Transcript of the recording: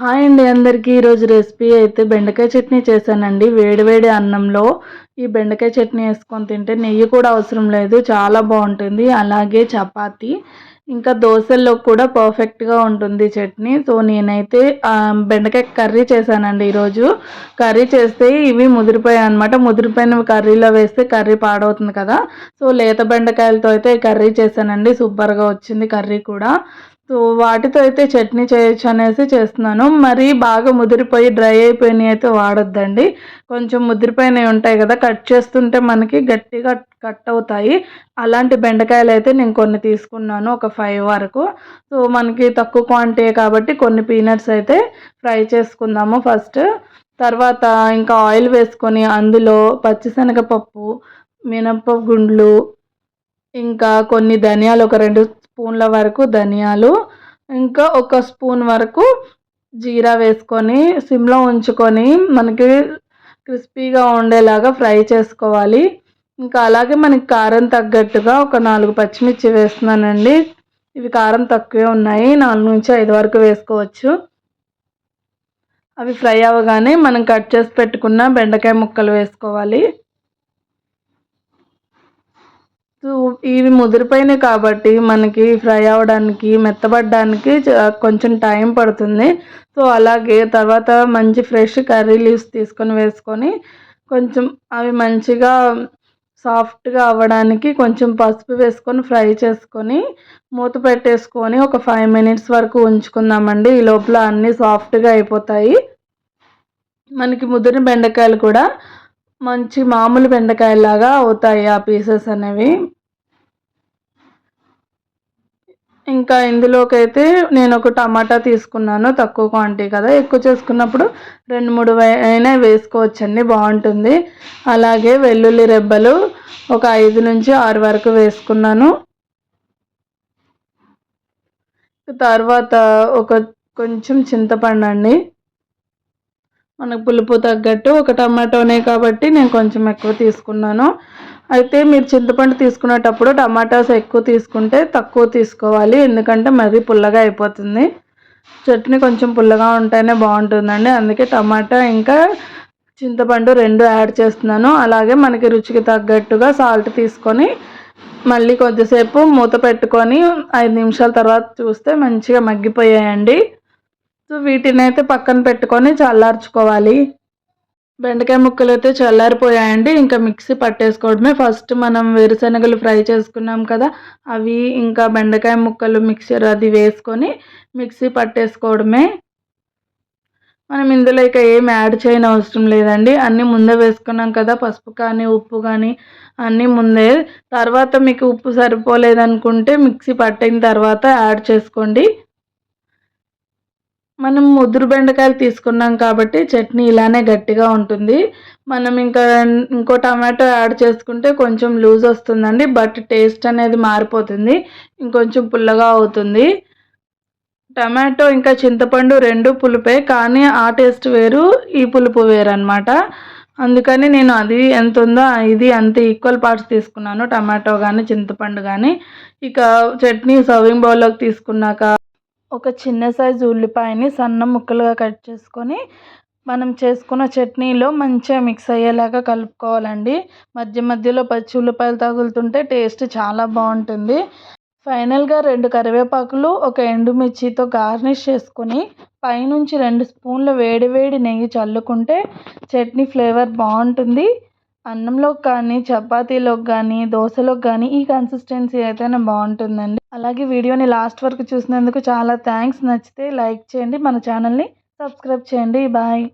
Hi అండి అందరికీ. ఈరోజు రెసిపీ అయితే బెండకాయ చట్నీ చేశానండి. వేడివేడి అన్నంలో ఈ బెండకాయ చట్నీ వేసుకొని తింటే నెయ్యి కూడా అవసరం లేదు. చాలా బాగుంటుంది. అలాగే చపాతి ఇంకా దోశల్లో కూడా పర్ఫెక్ట్గా ఉంటుంది చట్నీ. సో నేనైతే బెండకాయ కర్రీ చేశానండి ఈరోజు. కర్రీ చేస్తే ఇవి ముదిరిపోయాయి అనమాట ముదిరిపోయిన కర్రీలో వేస్తే కర్రీ పాడవుతుంది కదా. సో లేత బెండకాయలతో అయితే కర్రీ చేశానండి. సూపర్గా వచ్చింది కర్రీ కూడా. సో వాటితో అయితే చట్నీ చేయొచ్చు అనేసి చేస్తున్నాను. మరి బాగా ముదిరిపోయి డ్రై అయిపోయినాయి అయితే వాడొద్దండి. కొంచెం ముదిరిపోయినవి ఉంటాయి కదా కట్ చేస్తుంటే మనకి గట్టిగా కట్ అవుతాయి. అలాంటి బెండకాయలు అయితే నేను కొన్ని తీసుకున్నాను ఒక ఫైవ్ వరకు. సో మనకి తక్కువ క్వాంటిటీ కాబట్టి కొన్ని పీనట్స్ అయితే ఫ్రై చేసుకుందాము ఫస్ట్. తర్వాత ఇంకా ఆయిల్ వేసుకొని అందులో పచ్చిశనగపప్పు మినప గుండ్లు ఇంకా కొన్ని ధనియాలు ఒక రెండు స్పూన్ల వరకు ధనియాలు ఇంకా ఒక స్పూన్ వరకు జీరా వేసుకొని సిమ్లో ఉంచుకొని మనకి క్రిస్పీగా ఉండేలాగా ఫ్రై చేసుకోవాలి. ఇంకా అలాగే మనకి కారం తగ్గట్టుగా ఒక నాలుగు పచ్చిమిర్చి వేస్తున్నానండి. ఇవి కారం తక్కువే ఉన్నాయి. నాలుగు నుంచి ఐదు వరకు వేసుకోవచ్చు. అవి ఫ్రై అవ్వగానే మనం కట్ చేసి పెట్టుకున్న బెండకాయ ముక్కలు వేసుకోవాలి. ఇవి ముదిరిపోయినాయి కాబట్టి మనకి ఫ్రై అవ్వడానికి మెత్తబడడానికి కొంచెం టైం పడుతుంది. సో అలాగే తర్వాత మంచి ఫ్రెష్ కర్రీ లీవ్స్ తీసుకొని వేసుకొని కొంచెం అవి మంచిగా సాఫ్ట్గా అవ్వడానికి కొంచెం పసుపు వేసుకొని ఫ్రై చేసుకొని మూత పెట్టేసుకొని ఒక ఫైవ్ మినిట్స్ వరకు ఉంచుకుందామండి. ఈ లోపల అన్నీ సాఫ్ట్గా అయిపోతాయి. మనకి ముదిరిన బెండకాయలు కూడా మంచి మామూలు బెండకాయలాగా అవుతాయి ఆ పీసెస్ అనేవి. ఇంకా ఇందులోకైతే నేను ఒక టమాటా తీసుకున్నాను తక్కువ క్వాంటిటీ కదా. ఎక్కువ చేసుకున్నప్పుడు రెండు మూడు అయినా వేసుకోవచ్చండి బాగుంటుంది. అలాగే వెల్లుల్లి రెబ్బలు ఒక ఐదు నుంచి ఆరు వరకు వేసుకున్నాను. తర్వాత ఒక కొంచెం చింతపండు అండి. మనకు పులుపు తగ్గట్టు ఒక టమాటోనే కాబట్టి నేను కొంచెం ఎక్కువ తీసుకున్నాను. అయితే మీరు చింతపండు తీసుకునేటప్పుడు టమాటాస్ ఎక్కువ తీసుకుంటే తక్కువ తీసుకోవాలి. ఎందుకంటే మరీ పుల్లగా అయిపోతుంది. చట్నీ కొంచెం పుల్లగా ఉంటేనే బాగుంటుందండి. అందుకే టమాటా ఇంకా చింతపండు రెండు యాడ్ చేస్తున్నాను. అలాగే మనకి రుచికి తగ్గట్టుగా సాల్ట్ తీసుకొని మళ్ళీ కొద్దిసేపు మూత పెట్టుకొని ఐదు నిమిషాల తర్వాత చూస్తే మంచిగా మగ్గిపోయాయండి. సో వీటిని అయితే పక్కన పెట్టుకొని చల్లార్చుకోవాలి. బెండకాయ ముక్కలు అయితే చల్లారిపోయాయండి. ఇంకా మిక్సీ పట్టేసుకోవడమే. ఫస్ట్ మనం వేరుశనగలు ఫ్రై చేసుకున్నాం కదా అవి ఇంకా బెండకాయ ముక్కలు మిక్చర్ అది వేసుకొని మిక్సీ పట్టేసుకోవడమే. మనం ఇందులో ఇక ఏం యాడ్ చేయని అవసరం లేదండి. అన్నీ ముందే వేసుకున్నాం కదా పసుపు కానీ ఉప్పు కానీ అన్నీ ముందే. తర్వాత మీకు ఉప్పు సరిపోలేదనుకుంటే మిక్సీ పట్టిన తర్వాత యాడ్ చేసుకోండి. మనం ముదురు బెండకాయలు తీసుకున్నాం కాబట్టి చట్నీ ఇలానే గట్టిగా ఉంటుంది. మనం ఇంకా ఇంకో టమాటో యాడ్ చేసుకుంటే కొంచెం లూజ్ వస్తుందండి బట్ టేస్ట్ అనేది మారిపోతుంది ఇంకొంచెం పుల్లగా అవుతుంది. టమాటో ఇంకా చింతపండు రెండు పులుపే కానీ ఆ టేస్ట్ వేరు ఈ పులుపు వేరు అనమాట అందుకని నేను అది ఎంత ఉందో ఇది అంత ఈక్వల్ పార్ట్స్ తీసుకున్నాను టమాటో కానీ చింతపండు కానీ ఇక చట్నీ సర్వింగ్ బౌల్లోకి తీసుకున్నాక ఒక చిన్న సైజు ఉల్లిపాయని సన్న ముక్కలుగా కట్ చేసుకొని మనం చేసుకున్న చట్నీలో మంచిగా మిక్స్ అయ్యేలాగా కలుపుకోవాలండి. మధ్య మధ్యలో పచ్చి ఉల్లిపాయలు తగులుతుంటే టేస్ట్ చాలా బాగుంటుంది. ఫైనల్గా రెండు కరివేపాకులు ఒక ఎండుమిర్చితో గార్నిష్ చేసుకొని పైనుంచి రెండు స్పూన్ల వేడి వేడి నెయ్యి చల్లుకుంటే చట్నీ ఫ్లేవర్ బాగుంటుంది. అన్నంలోకి కానీ చపాతీలోకి కానీ దోశలోకి కానీ ఈ కన్సిస్టెన్సీ అయితేనే బాగుంటుందండి. అలాగే వీడియోని లాస్ట్ వరకు చూసినందుకు చాలా థ్యాంక్స్ నచ్చితే లైక్ చేయండి మన ఛానల్ని సబ్స్క్రైబ్ చేయండి. బాయ్